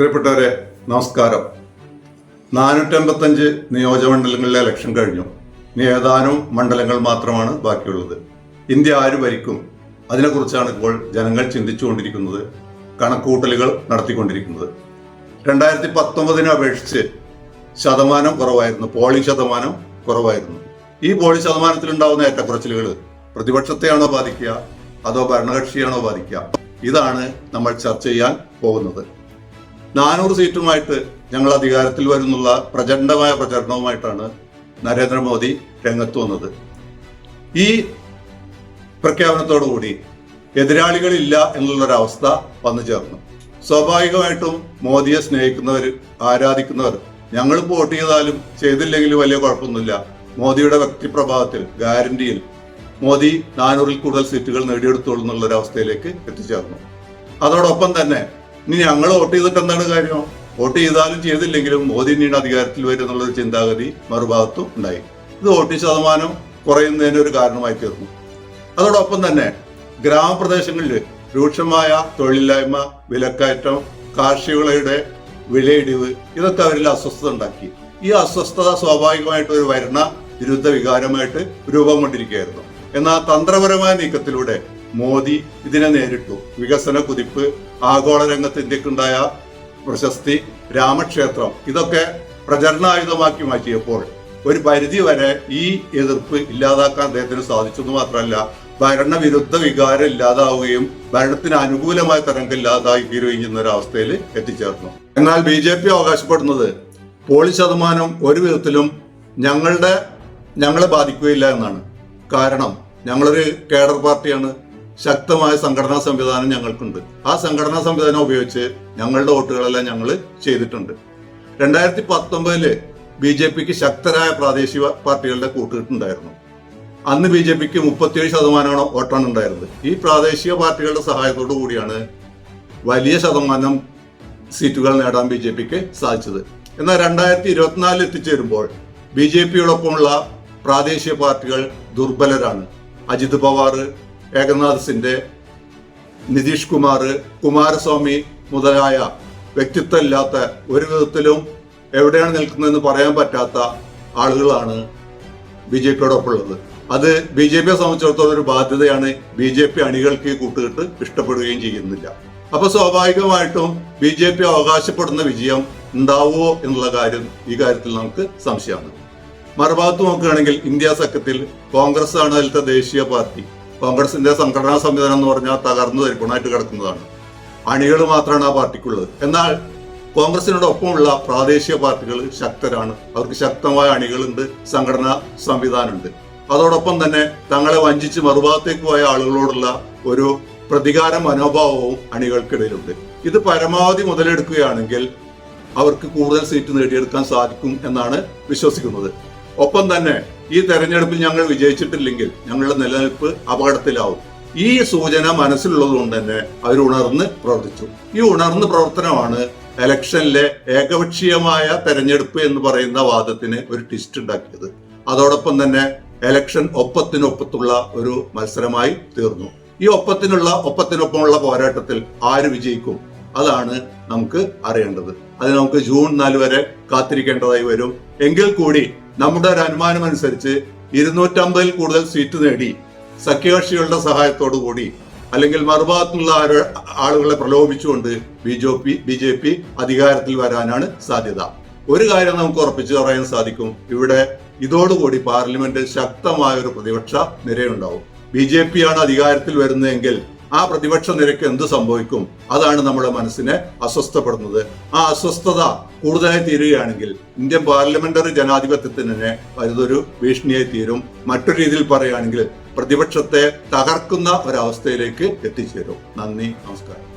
പ്രിയപ്പെട്ടവരെ നമസ്കാരം. നാനൂറ്റമ്പത്തഞ്ച് നിയോജകമണ്ഡലങ്ങളിലെ ഇലക്ഷൻ കഴിഞ്ഞു. ഇനി ഏതാനും മണ്ഡലങ്ങൾ മാത്രമാണ് ബാക്കിയുള്ളത്. ഇന്ത്യ ആര് ഭരിക്കും? അതിനെക്കുറിച്ചാണ് ഇപ്പോൾ ജനങ്ങൾ ചിന്തിച്ചുകൊണ്ടിരിക്കുന്നത് കണക്കൂട്ടലുകൾ നടത്തിക്കൊണ്ടിരിക്കുന്നത്. രണ്ടായിരത്തി പത്തൊമ്പതിനെ അപേക്ഷിച്ച് ശതമാനം കുറവായിരുന്നു പോളിംഗ് ശതമാനം കുറവായിരുന്നു. ഈ പോളിംഗ് ശതമാനത്തിലുണ്ടാവുന്ന ഏറ്റക്കുറച്ചിലുകൾ പ്രതിപക്ഷത്തെയാണോ ബാധിക്കുക അതോ ഭരണകക്ഷിയാണോ ബാധിക്കുക? ഇതാണ് നമ്മൾ ചർച്ച ചെയ്യാൻ പോകുന്നത്. നാനൂറ് സീറ്റുമായിട്ട് ഞങ്ങൾ അധികാരത്തിൽ വരുന്നുള്ള പ്രചണ്ഡമായ പ്രചരണവുമായിട്ടാണ് നരേന്ദ്രമോദി രംഗത്ത് വന്നത്. ഈ പ്രഖ്യാപനത്തോടുകൂടി എതിരാളികളില്ല എന്നുള്ളൊരവസ്ഥ വന്നു ചേർന്നു. സ്വാഭാവികമായിട്ടും മോദിയെ സ്നേഹിക്കുന്നവർ ആരാധിക്കുന്നവർ ഞങ്ങൾ വോട്ട് ചെയ്താലും ചെയ്തില്ലെങ്കിലും വലിയ കുഴപ്പമൊന്നുമില്ല. മോദിയുടെ വ്യക്തിപ്രഭാവത്തിൽ ഗ്യാരണ്ടിയിൽ മോദി നാനൂറിൽ കൂടുതൽ സീറ്റുകൾ നേടിയെടുത്തോളൂ എന്നുള്ളൊരവസ്ഥയിലേക്ക് എത്തിച്ചേർന്നു. അതോടൊപ്പം തന്നെ ഇനി ഞങ്ങൾ വോട്ട് ചെയ്തിട്ട് എന്താണ് കാര്യം? വോട്ട് ചെയ്താലും ചെയ്തില്ലെങ്കിലും മോദി പിന്നീട് അധികാരത്തിൽ വരും എന്നുള്ളൊരു ചിന്താഗതി മറുഭാഗത്തും ഉണ്ടായി. ഇത് വോട്ട് ശതമാനം കുറയുന്നതിന് ഒരു കാരണമായി തീർന്നു. അതോടൊപ്പം തന്നെ ഗ്രാമപ്രദേശങ്ങളിൽ രൂക്ഷമായ തൊഴിലില്ലായ്മ വിലക്കയറ്റം കാർഷികളുടെ വിലയിടിവ് ഇതൊക്കെ അവരിൽ അസ്വസ്ഥത ഉണ്ടാക്കി. ഈ അസ്വസ്ഥത സ്വാഭാവികമായിട്ട് ഒരു വരണ വിരുദ്ധ വികാരമായിട്ട് രൂപം കൊണ്ടിരിക്കുകയായിരുന്നു. എന്നാൽ തന്ത്രപരമായ നീക്കത്തിലൂടെ മോദി ഇതിനെ നേരിട്ടു. വികസന കുതിപ്പ് ആഗോള രംഗത്ത് ഇന്ത്യക്കുണ്ടായ പ്രശസ്തി രാമക്ഷേത്രം ഇതൊക്കെ പ്രചരണായുധമാക്കി മാറ്റിയപ്പോൾ ഒരു പരിധി വരെ ഈ എതിർപ്പ് ഇല്ലാതാക്കാൻ അദ്ദേഹത്തിന് സാധിച്ചു എന്ന് മാത്രമല്ല ഭരണവിരുദ്ധ വികാരം ഇല്ലാതാവുകയും ഭരണത്തിന് അനുകൂലമായ തരംഗം ഇല്ലാതായി തീരുകയും ചെയ്യുന്ന ഒരു അവസ്ഥയിൽ എത്തിച്ചേർന്നു. എന്നാൽ ബി ജെ പി അവകാശപ്പെടുന്നത് പോളി ശതമാനം ഒരു വിധത്തിലും ഞങ്ങളുടെ ഞങ്ങളെ ബാധിക്കുകയില്ല എന്നാണ്. കാരണം ഞങ്ങളൊരു കേഡർ പാർട്ടിയാണ്. ശക്തമായ സംഘടനാ സംവിധാനം ഞങ്ങൾക്കുണ്ട്. ആ സംഘടനാ സംവിധാനം ഉപയോഗിച്ച് ഞങ്ങളുടെ വോട്ടുകളെല്ലാം ഞങ്ങൾ ചെയ്തിട്ടുണ്ട്. രണ്ടായിരത്തി പത്തൊമ്പതിൽ ബി ജെ പിക്ക് ശക്തരായ പ്രാദേശിക പാർട്ടികളുടെ കൂട്ടുകെട്ടുണ്ടായിരുന്നു. അന്ന് ബി ജെ പിക്ക് മുപ്പത്തിയേഴ് ശതമാനമാണ് വോട്ടാണ് ഉണ്ടായിരുന്നത്. ഈ പ്രാദേശിക പാർട്ടികളുടെ സഹായത്തോടു കൂടിയാണ് വലിയ ശതമാനം സീറ്റുകൾ നേടാൻ ബി ജെ പിക്ക് സാധിച്ചത്. എന്നാൽ രണ്ടായിരത്തി ഇരുപത്തിനാലിൽ എത്തിച്ചേരുമ്പോൾ ബി ജെ പിയോടൊപ്പമുള്ള പ്രാദേശിക പാർട്ടികൾ ദുർബലരാണ്. അജിത് പവാർ ഏകനാഥ് സിന്റെ നിതീഷ് കുമാർ കുമാരസ്വാമി മുതലായ വ്യക്തിത്വം ഇല്ലാത്ത ഒരു വിധത്തിലും എവിടെയാണ് നിൽക്കുന്നതെന്ന് പറയാൻ പറ്റാത്ത ആളുകളാണ് ബി ജെ പിയോടൊപ്പമുള്ളത്. അത് ബി ജെ പിയെ സംബന്ധിച്ചിടത്തോളം ഒരു ബാധ്യതയാണ് ബി ജെ പി അണികൾക്ക് ഈ കൂട്ടുകെട്ട് ഇഷ്ടപ്പെടുകയും ചെയ്യുന്നില്ല. അപ്പൊ സ്വാഭാവികമായിട്ടും ബി ജെ പി അവകാശപ്പെടുന്ന വിജയം ഉണ്ടാവുമോ എന്നുള്ള കാര്യം ഈ കാര്യത്തിൽ നമുക്ക് സംശയമാണ്. മറുഭാഗത്ത് നോക്കുകയാണെങ്കിൽ ഇന്ത്യ സഖ്യത്തിൽ കോൺഗ്രസ് ആണ് അതിലത്തെ ദേശീയ പാർട്ടി. കോൺഗ്രസിന്റെ സംഘടനാ സംവിധാനം എന്ന് പറഞ്ഞാൽ തകർന്നു തരിപ്പണായിട്ട് കിടക്കുന്നതാണ്. അണികൾ മാത്രമാണ് ആ പാർട്ടിക്കുള്ളത്. എന്നാൽ കോൺഗ്രസിനോടൊപ്പമുള്ള പ്രാദേശിക പാർട്ടികൾ ശക്തരാണ്. അവർക്ക് ശക്തമായ അണികളുണ്ട് സംഘടനാ സംവിധാനമുണ്ട്. അതോടൊപ്പം തന്നെ തങ്ങളെ വഞ്ചിച്ച് മറുഭാഗത്തേക്ക് പോയ ആളുകളോടുള്ള ഒരു പ്രതികാര മനോഭാവവും അണികൾക്കിടയിലുണ്ട്. ഇത് പരമാവധി മുതലെടുക്കുകയാണെങ്കിൽ അവർക്ക് കൂടുതൽ സീറ്റ് നേടിയെടുക്കാൻ സാധിക്കും എന്നാണ് വിശ്വസിക്കുന്നത്. ഒപ്പം തന്നെ ഈ തെരഞ്ഞെടുപ്പിൽ ഞങ്ങൾ വിജയിച്ചിട്ടില്ലെങ്കിൽ ഞങ്ങളുടെ നിലനിൽപ്പ് അപകടത്തിലാവും. ഈ സൂചന മനസ്സിലുള്ളത് കൊണ്ട് തന്നെ അവർ ഉണർന്ന് പ്രവർത്തിച്ചു. ഈ ഉണർന്ന് പ്രവർത്തനമാണ് എലക്ഷനിലെ ഏകപക്ഷീയമായ തെരഞ്ഞെടുപ്പ് എന്ന് പറയുന്ന വാദത്തിന് ഒരു ട്വിസ്റ്റ് ഉണ്ടാക്കിയത്. അതോടൊപ്പം തന്നെ എലക്ഷൻ ഒപ്പത്തിനൊപ്പത്തുള്ള ഒരു മത്സരമായി തീർന്നു. ഈ ഒപ്പത്തിനുള്ള ഒപ്പത്തിനൊപ്പമുള്ള പോരാട്ടത്തിൽ ആര് വിജയിക്കും? അതാണ് നമുക്ക് അറിയേണ്ടത്. അത് നമുക്ക് ജൂൺ നാല് വരെ കാത്തിരിക്കേണ്ടതായി വരും. എങ്കിൽ കൂടി നമ്മുടെ ഒരു അനുമാനം അനുസരിച്ച് ഇരുന്നൂറ്റമ്പതിൽ കൂടുതൽ സീറ്റ് നേടി സഖ്യകക്ഷികളുടെ സഹായത്തോടു കൂടി അല്ലെങ്കിൽ മറുഭാഗത്തുള്ള ആളുകളെ പ്രലോഭിച്ചുകൊണ്ട് B J P B J P അധികാരത്തിൽ വരാനാണ് സാധ്യത. ഒരു കാര്യം നമുക്ക് ഉറപ്പിച്ചു പറയാൻ സാധിക്കും. ഇവിടെ ഇതോടുകൂടി പാർലമെന്റിൽ ശക്തമായ ഒരു പ്രതിപക്ഷ നിരയുണ്ടാവും. ബി ജെ ആണ് അധികാരത്തിൽ വരുന്നതെങ്കിൽ ആ പ്രതിപക്ഷ നിരക്ക് എന്ത് സംഭവിക്കും? അതാണ് നമ്മുടെ മനസ്സിനെ അസ്വസ്ഥപ്പെടുന്നത് ആ അസ്വസ്ഥത കൂടുതലായി തീരുകയാണെങ്കിൽ ഇന്ത്യൻ പാർലമെന്ററി ജനാധിപത്യത്തിന് തന്നെ വലുതൊരു ഭീഷണിയായി തീരും. മറ്റൊരു രീതിയിൽ പറയുകയാണെങ്കിൽ പ്രതിപക്ഷത്തെ തകർക്കുന്ന ഒരവസ്ഥയിലേക്ക് എത്തിച്ചേരും. നന്ദി നമസ്കാരം.